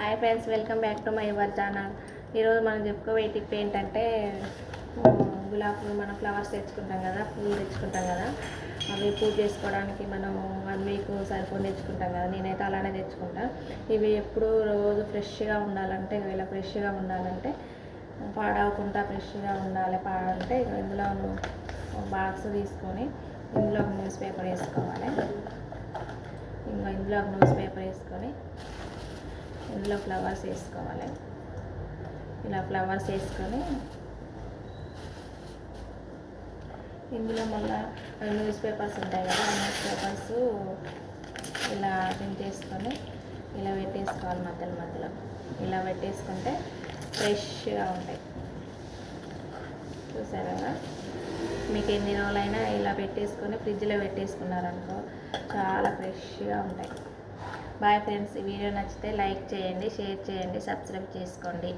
Hi friends welcome back to my your channel ఈరోజు మనం చెప్పుకోబోయే టిప్ ఏంటంటే గులాబీ మనం ఫ్లవర్స్ తెచ్చుకుంటాం కదా పూలు తెచ్చుకుంటాం కదా. అవి పూజ చేసుకోవడానికి మనం వన్ వీక్ సరిపోని తెచ్చుకుంటాం కదా. నేనైతే అలానే తెచ్చుకుంటా. ఇవి ఎప్పుడు రోజు ఫ్రెష్గా ఉండాలంటే ఇలా ఫ్రెష్గా ఉండాలంటే పాడవకుండా ఫ్రెష్గా ఉండాలి. పాడంటే ఇందులో బాక్స్ తీసుకొని ఇందులో ఒక న్యూస్ పేపర్ వేసుకోవాలి. ఇంకా ఇందులో ఒక న్యూస్ పేపర్ వేసుకొని ఇందులో ఫ్లవర్స్ వేసుకోవాలి. ఇలా ఫ్లవర్స్ వేసుకొని ఇందులో మళ్ళీ న్యూస్ పేపర్స్ ఉంటాయి కదా ఆ న్యూస్ పేపర్స్ ఇలా తింటేసుకొని ఇలా పెట్టేసుకోవాలి మధ్యలో మధ్యలో. ఇలా పెట్టేసుకుంటే ఫ్రెష్గా ఉంటాయి. చూసారా? మీకు ఎన్ని రోజులైనా ఇలా పెట్టేసుకొని ఫ్రిడ్జ్లో పెట్టేసుకున్నారనుకో చాలా ఫ్రెష్గా ఉంటాయి. బాయ్ ఫ్రెండ్స్ ఈ వీడియో నచ్చితే లైక్ చేయండి షేర్ చేయండి సబ్స్క్రైబ్ చేసుకోండి.